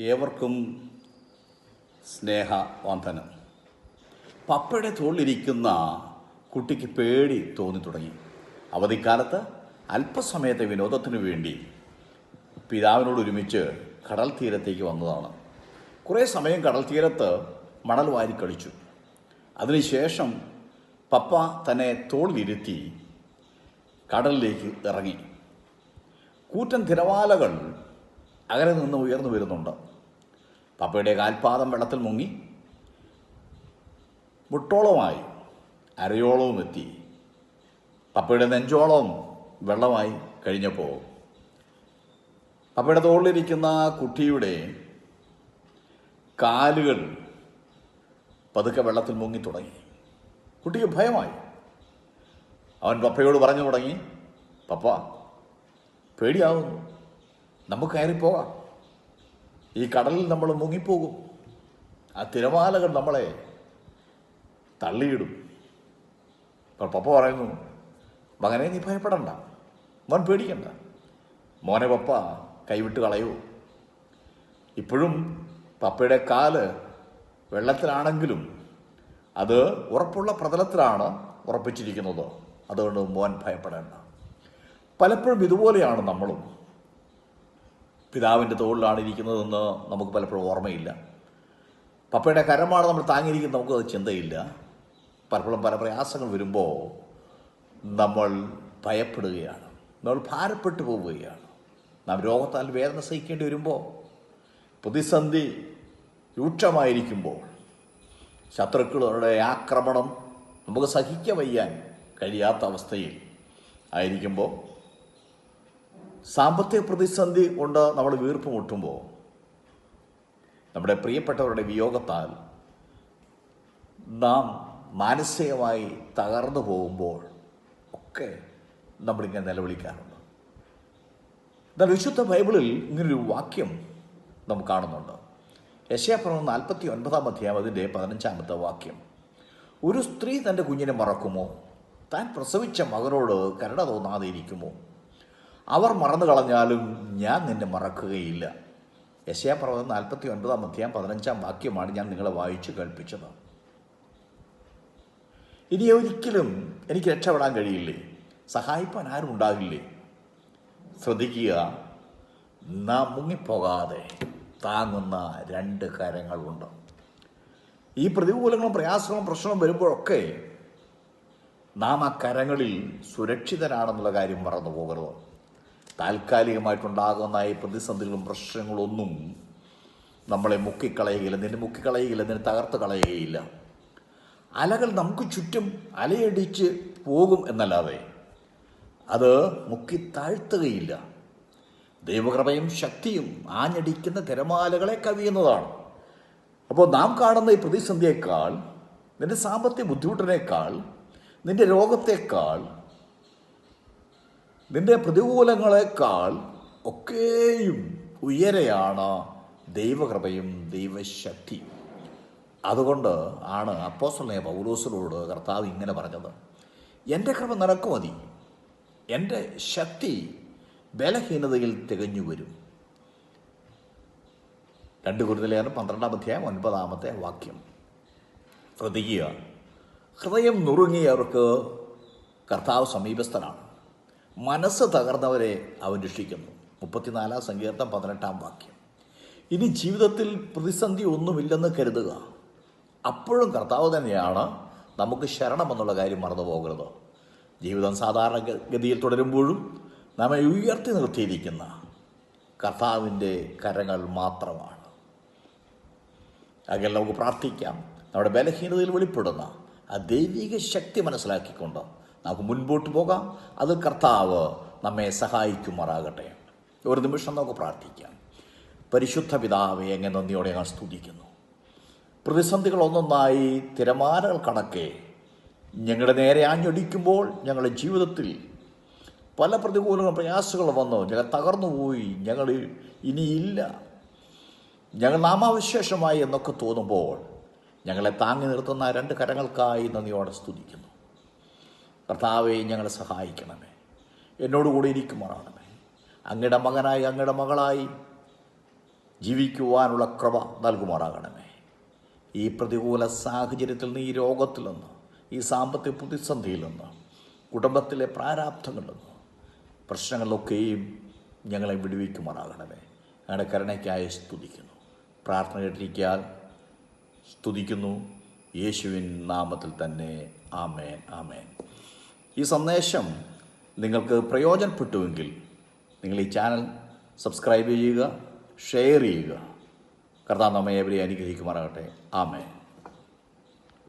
ഏവർക്കും സ്നേഹ വന്ദനം പപ്പയുടെ തോളിലിരിക്കുന്ന കുട്ടിക്ക് പേടി തോന്നി തുടങ്ങി. അവധിക്കാലത്ത് അല്പസമയത്തെ വിനോദത്തിനു വേണ്ടി പിതാവിനോട് ഒരുമിച്ച് കടൽ തീരത്തേക്ക് വന്നതാണ്. കുറേ സമയം കടൽ തീരത്ത് മണൽ വാരി കളിച്ചു. അതിനുശേഷം പപ്പ തന്നെ തോളിലിരുത്തി കടലിലേക്ക് ഇറങ്ങി. കൂറ്റൻ തിരമാലകൾ അകലെ നിന്ന് ഉയർന്നു വരുന്നുണ്ട്. പപ്പയുടെ കാൽപാദം വെള്ളത്തിൽ മുങ്ങി. മുട്ടോളമായി അരയോളവും എത്തി. പപ്പയുടെ നെഞ്ചോളം വെള്ളമായി കഴിഞ്ഞപ്പോൾ പപ്പയുടെ തോളിലിരിക്കുന്ന കുട്ടിയുടെ കാലുകൾ പതുക്കെ വെള്ളത്തിൽ മുങ്ങി തുടങ്ങി. കുട്ടിക്ക് ഭയമായി. അവൻ പപ്പയോട് പറഞ്ഞു തുടങ്ങി പപ്പ പേടിയാവുന്നു. നമുക്ക് കയറിപ്പോകാം. ഈ കടലിൽ നമ്മൾ മുങ്ങിപ്പോകും. ആ തിരമാലകൾ നമ്മളെ തള്ളിയിടും. അപ്പോൾ പപ്പ പറയുന്നു മകനെ നീ ഭയപ്പെടണ്ട. മോൻ പേടിക്കണ്ട. മോനെ പപ്പ കൈവിട്ട് കളയൂ. ഇപ്പോഴും പപ്പയുടെ കാൽ വെള്ളത്തിലാണെങ്കിലും അത് ഉറപ്പുള്ള പ്രതലത്തിലാണ് ഉറപ്പിച്ചിരിക്കുന്നത്. അതുകൊണ്ട് മോൻ ഭയപ്പെടേണ്ട. പലപ്പോഴും ഇതുപോലെയാണ് നമ്മളും. പിതാവിന്റെ തോളിലാണ് ഇരിക്കുന്നതെന്ന് നമുക്ക് പലപ്പോഴും ഓർമ്മയില്ല. പപ്പയുടെ കരമാണ് നമ്മൾ താങ്ങിയിരിക്കുന്നത് നമുക്കത് ചിന്തയില്ല. പലപ്പോഴും പല പ്രയാസങ്ങൾ വരുമ്പോൾ നമ്മൾ ഭയപ്പെടുകയാണ്. നമ്മൾ ഭാരപ്പെട്ടു പോവുകയാണ്. നാം രോഗത്താൽ വേദന സഹിക്കേണ്ടി വരുമ്പോൾ പ്രതിസന്ധി രൂക്ഷമായിരിക്കുമ്പോൾ ശത്രുക്കളുടെ ആക്രമണം നമുക്ക് സഹിക്കവയ്യാൻ കഴിയാത്ത അവസ്ഥയിൽ ആയിരിക്കുമ്പോൾ സാമ്പത്തിക പ്രതിസന്ധി കൊണ്ട് നമ്മൾ വീർപ്പ് മുട്ടുമ്പോൾ നമ്മുടെ പ്രിയപ്പെട്ടവരുടെ വിയോഗത്താൽ നാം മാനസികമായി തകർന്നു പോകുമ്പോൾ ഒക്കെ നമ്മളിങ്ങനെ നിലവിളിക്കാറുണ്ട്. എന്നാൽ വിശുദ്ധ ബൈബിളിൽ ഇങ്ങനൊരു വാക്യം നമുക്ക് കാണുന്നുണ്ട്. യശയാപ്രമം നാൽപ്പത്തി ഒൻപതാം അധ്യായം അതിന്റെ പതിനഞ്ചാമത്തെ വാക്യം. ഒരു സ്ത്രീ തന്റെ കുഞ്ഞിനെ മറക്കുമോ? താൻ പ്രസവിച്ച മകനോട് കരുണ തോന്നാതെ ഇരിക്കുമോ? അവർ മറന്നു കളഞ്ഞാലും ഞാൻ നിന്നെ മറക്കുകയില്ല. യശയാപ്രവം നാൽപ്പത്തി ഒൻപതാം അധ്യായം പതിനഞ്ചാം വാക്യമാണ് ഞാൻ നിങ്ങളെ വായിച്ചു കേൾപ്പിച്ചത്. ഇനി ഒരിക്കലും എനിക്ക് രക്ഷപ്പെടാൻ കഴിയില്ലേ? സഹായിപ്പാൻ ആരും ഉണ്ടാകില്ലേ? ശ്രദ്ധിക്കുക നാം മുങ്ങിപ്പോകാതെ താങ്ങുന്ന രണ്ട് കാര്യങ്ങളുണ്ട്. ഈ പ്രതികൂലങ്ങളും പ്രയാസങ്ങളും പ്രശ്നവും വരുമ്പോഴൊക്കെ നാം ആ കരങ്ങളിൽ സുരക്ഷിതരാണെന്നുള്ള കാര്യം മറന്നു പോകരുത്. താൽക്കാലികമായിട്ടുണ്ടാകുന്ന ഈ പ്രതിസന്ധികളും പ്രശ്നങ്ങളൊന്നും നമ്മളെ മുക്കിക്കളയുകയില്ല. നിന്നെ മുക്കിക്കളയുകയില്ല നിന്നെ തകർത്ത് കളയുകയില്ല. അലകൾ നമുക്ക് ചുറ്റും അലയടിച്ച് പോകും എന്നല്ലാതെ അത് മുക്കി താഴ്ത്തുകയില്ല. ദൈവകൃപയും ശക്തിയും ആഞ്ഞടിക്കുന്ന തിരമാലകളെ കവിയുന്നതാണ്. അപ്പോൾ നാം കാണുന്ന ഈ പ്രതിസന്ധിയേക്കാൾ നിന്റെ സാമ്പത്തിക ബുദ്ധിമുട്ടിനേക്കാൾ നിന്റെ രോഗത്തേക്കാൾ നിന്റെ പ്രതികൂലങ്ങളെക്കാൾ ഒക്കെയും ഉയരെയാണ് ദൈവകൃപയും ദൈവശക്തിയും. അതുകൊണ്ട് ആണ് അപ്പോസ്തലനായ പൗലോസിനോട് കർത്താവ് ഇങ്ങനെ പറഞ്ഞത്. എന്റെ കൃപ നിനക്ക് മതി. എന്റെ ശക്തി ബലഹീനതയിൽ തികഞ്ഞു വരും. രണ്ട് കുരുതലേഖനം പന്ത്രണ്ടാം അധ്യായം ഒൻപതാമത്തെ വാക്യം. ശ്രദ്ധിക്കുക. ഹൃദയം നുറുങ്ങിയവർക്ക് കർത്താവ് സമീപസ്ഥനാണ്. മനസ്സ് തകർന്നവരെ അവൻ രക്ഷിക്കുന്നു. മുപ്പത്തിനാലാം സങ്കീർത്തം പതിനെട്ടാം വാക്യം. ഇനി ജീവിതത്തിൽ പ്രതിസന്ധി ഒന്നുമില്ലെന്ന് കരുതുക. അപ്പോഴും കർത്താവ് തന്നെയാണ് നമുക്ക് ശരണം എന്നുള്ള കാര്യം മറന്നു പോകരുത്. ജീവിതം സാധാരണ ഗതിയിൽ തുടരുമ്പോഴും നമ്മെ ഉയർത്തി നിർത്തിയിരിക്കുന്ന കർത്താവിന്റെ കരങ്ങൾ മാത്രമാണ്. അങ്ങനെ നമുക്ക് പ്രാർത്ഥിക്കാം. നമ്മുടെ ബലഹീനതയിൽ വെളിപ്പെടുന്ന ആ ദൈവിക ശക്തി മനസ്സിലാക്കിക്കൊണ്ട് നമുക്ക് മുൻപോട്ട് പോകാം. അത് കർത്താവ് നമ്മെ സഹായിക്കുമാറാകട്ടെ. ഒരു നിമിഷം നമുക്ക് പ്രാർത്ഥിക്കാം. പരിശുദ്ധ പിതാവെ എങ്ങനെ നന്ദിയോടെ ഞാൻ സ്തുതിക്കുന്നു. പ്രതിസന്ധികൾ ഒന്നൊന്നായി തിരമാലകൾ കണക്കെ ഞങ്ങളുടെ നേരെ ആഞ്ഞടിക്കുമ്പോൾ ഞങ്ങളുടെ ജീവിതത്തിൽ പല പ്രതികൂലങ്ങളും പ്രയാസങ്ങളും വന്നു. ഞങ്ങൾ തകർന്നുപോയി ഞങ്ങൾ ഇനിയില്ല. ഞങ്ങൾ നാമാവിശേഷമായി എന്നൊക്കെ തോന്നുമ്പോൾ ഞങ്ങളെ താങ്ങി നിർത്തുന്ന രണ്ട് കരങ്ങൾക്കായി നന്ദിയോടെ സ്തുതിക്കുന്നു. കർത്താവെ ഞങ്ങളെ സഹായിക്കണമേ. എന്നോടുകൂടി ഇരിക്കുമാറാണമേ അങ്ങയുടെ മകനായി അങ്ങയുടെ മകളായി ജീവിക്കുവാനുള്ള കൃപ നൽകുമാറാകണമേ. ഈ പ്രതികൂല സാഹചര്യത്തിൽ നിന്ന് ഈ രോഗത്തിൽ നിന്ന് ഈ സാമ്പത്തിക പ്രതിസന്ധിയിൽ നിന്ന് കുടുംബത്തിലെ പ്രാരാബ്ധങ്ങളിൽ നിന്ന് പ്രശ്നങ്ങളിലൊക്കെയും ഞങ്ങളെ വിടുവിക്കുമാറാകണമേ. ഞങ്ങളുടെ കരുണയ്ക്കായി സ്തുതിക്കുന്നു. പ്രാർത്ഥന കേട്ടിരിക്കാൻ സ്തുതിക്കുന്നു. യേശുവിൻ നാമത്തിൽ തന്നെ ആമേൻ ആമേൻ. ഈ സന്ദേശം നിങ്ങൾക്ക് പ്രയോജനപ്പെട്ടുവെങ്കിൽ നിങ്ങൾ ഈ ചാനൽ സബ്സ്ക്രൈബ് ചെയ്യുക ഷെയർ ചെയ്യുക. കർത്താവ് നമ്മെ എവരെ അനുഗ്രഹിക്കുമാറാകട്ടെ. ആമേൻ.